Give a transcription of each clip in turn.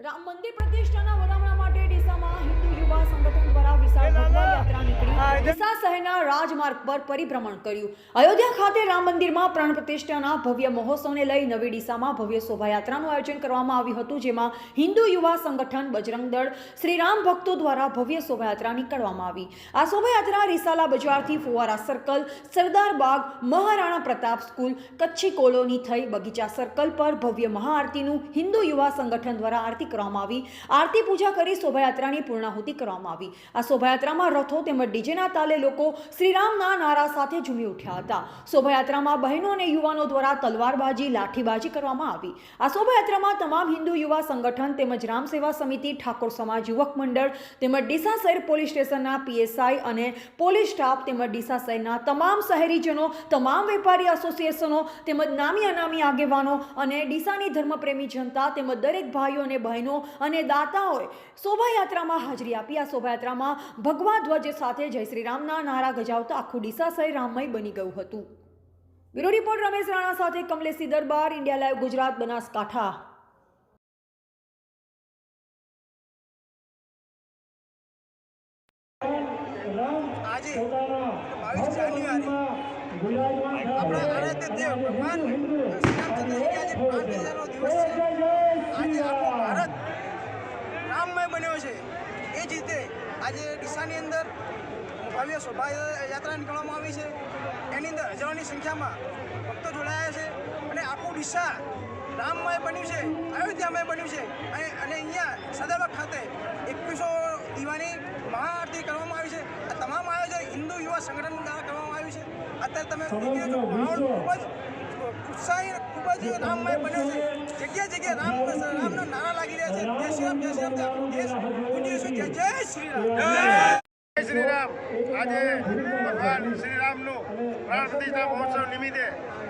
રામ મંદિર પ્રતિષ્ઠાના વધામણા માટે ડીસામાં ડીસા શહેરના રાજમાર્ગ પર પરિભ્રમણ કર્યું. અયોધ્યા ખાતે રામ મંદિરમાં પ્રાણ પ્રતિષ્ઠાના ભવ્ય મહોત્સવને લઈ નવી ડીસામાં ભવ્ય શોભાયાત્રાનું આયોજન કરવામાં આવ્યું હતું, જેમાં હિન્દુ યુવા સંગઠન બજરંગ દળ શ્રીરામ ભક્તો દ્વારા ભવ્ય શોભાયાત્રા નીકળવામાં આવી. આ શોભાયાત્રા Risala બજારથી Fuvara circle, Sardar Bagh, Maharana Pratap school, Kutchi colony થઈ બગીચા સર્કલ પર ભવ્ય મહાઆરતીનું હિન્દુ યુવા સંગઠન દ્વારા આરતી કરવામાં આવી. આરતી પૂજા કરી શોભાયાત્રાની પૂર્ણાહુતિ કરવામાં આવી. આ શોભાયાત્રામાં રથો તેમજ ડીજેના તાલે લોકો શ્રીરામના નારા સાથે ઝૂમી ઉઠ્યા હતા. શોભાયાત્રામાં બહેનો અને યુવાનો દ્વારા તલવારબાજી, લાઠીબાજી કરવામાં આવી. આ શોભાયાત્રામાં તમામ હિન્દુ યુવા સંગઠન તેમજ રામ સમિતિ, ઠાકોર સમાજ, યુવક મંડળ તેમજ ડીસા શહેર પોલીસ સ્ટેશનના પીએસઆઈ અને પોલીસ સ્ટાફ તેમજ ડીસા શહેરના તમામ શહેરીજનો, તમામ વેપારી એસોસિએશનો તેમજ નામી અનામી આગેવાનો અને ડીસાની ધર્મપ્રેમી જનતા તેમજ દરેક ભાઈઓ અને બહેનો અને દાતાઓએ શોભાયાત્રામાં હાજરી આપી. આ શોભાયાત્રામાં ભગવા ધ્વજ સાથે જય શ્રી રામના નારા ગજાવતા આખું ડીસા રામમય બની ગયું હતું. બ્યુરો રિપોર્ટ રમેશ રાણા સાથે કમલેશી દરબાર ઇન્ડિયા લાઈવ, ગુજરાત, બનાસકાંઠા. રામમય બન્યો છે. એ જ રીતે આજે ડીસાની અંદર ભવ્ય શોભાયાત્રા નીકળવામાં આવી છે. એની અંદર હજારોની સંખ્યામાં ભક્તો જોડાયા છે. અને આખું ડીસા રામમય બન્યું છે. અયોધ્યામય બન્યું છે. અને અને અહીંયા સદાવત ખાતે એકવીસો દીવાની મહાઆરતી કરવામાં આવી છે. આ તમામ આયોજન હિન્દુ યુવા સંગઠન દ્વારા કરવામાં આવ્યું છે. અત્યારે તમે માહોલ ખૂબ જ ઉત્સાહી ખૂબ જ રામમય બન્યો છે. જગ્યા જગ્યાએ રામ રામના નારા લાગી રહ્યા છે. જય શ્રી રામ જય શ્રી રામ આખો દેશ. છે જય શ્રી રામ. શ્રી રામ આજે ભગવાન શ્રી રામનું પ્રાણ પ્રતિષ્ઠા મહોત્સવ નિમિત્તે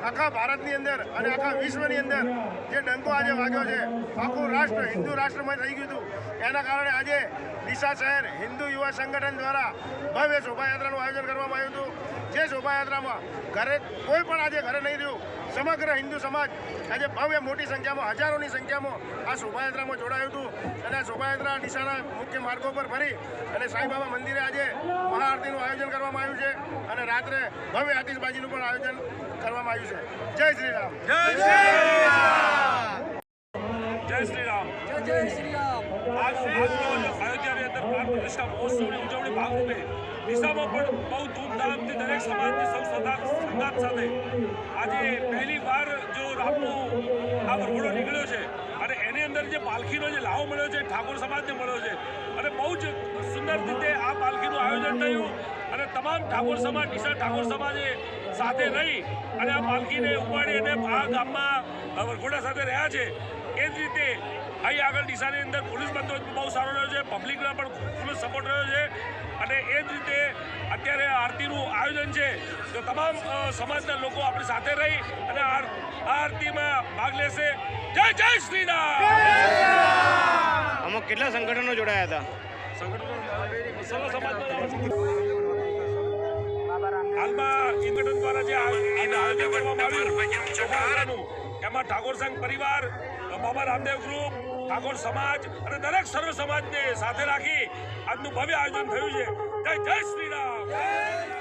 આખા ભારતની અંદર અને આખા વિશ્વની અંદર જે ડંકો આજે વાગ્યો છે, આખું રાષ્ટ્ર, હિન્દુ રાષ્ટ્રમય થઈ ગયું હતું. એના કારણે આજે ડીસા શહેર હિન્દુ યુવા સંગઠન દ્વારા ભવ્ય શોભાયાત્રાનું આયોજન કરવામાં આવ્યું હતું. જે શોભાયાત્રામાં ઘરે કોઈ પણ આજે ઘરે નહીં રહ્યું. સમગ્ર હિન્દુ સમાજ આજે ભવ્ય મોટી સંખ્યામાં હજારોની સંખ્યામાં આ શોભાયાત્રામાં જોડાયું હતું. અને આ શોભાયાત્રા ડીસાના મુખ્ય માર્ગો પર ફરી અને સાંઈબાબા મંદિરે આજે મહાઆરતીનું આયોજન કરવામાં આવ્યું છે. અને રાત્રે ભવ્ય આતિશબાજીનું પણ આયોજન કરવામાં આવ્યું છે. જય શ્રી રામ જય શ્રી રામ જય શ્રી રામ જય શ્રી અયોધ્યાની પ્રાણ મહોત્સવની ઉજવણી ભાગરૂપે દિશામાં પણ બહુ ધૂમધામથી દરેક સમાજની સૌ સંગાત સાથે આજે પહેલી વાર જો રામનો આ વરઘોડો નીકળ્યો છે અને એની અંદર જે પાલખીનો જે લાવો મળ્યો છે, ઠાકોર સમાજને મળ્યો છે, અને બહુ જ સુંદર રીતે આ પાલખીનું આયોજન થયું અને તમામ ઠાકોર સમાજ નિશા ઠાકોર સમાજે સાથે રહી અને આ પાલખીને ઉપાડી અને આ ગામમાં વરઘોડા સાથે રહ્યા છે. એ જ રીતે અહીં આગળ ડીસાની અંદર પોલીસ બંદોબસ્ત બહુ સારો રહ્યો છે પબ્લિકનો પણ ફૂલ સપોર્ટ રહ્યો છે અને એ જ રીતે અત્યારે આરતીનું આયોજન છે. તો તમામ સમાજના લોકો આપણી સાથે રહી અને આ આરતીમાં ભાગ લેશે. જય જય શ્રી રામ આમાં કેટલા સંગઠનો જોડાયા હતા? સંગઠનો સર્વ સમાજનો હાલમાં સંગઠન દ્વારા જે આયોજન કરવામાં આવ્યું એમાં ઠાકોર સંઘ પરિવાર, બાબા રામદેવ ગ્રુપ ઠાકોર સમાજ અને દરેક સર્વ સમાજને સાથે રાખી આજનું ભવ્ય આયોજન થયું છે. જય જય શ્રી રામ.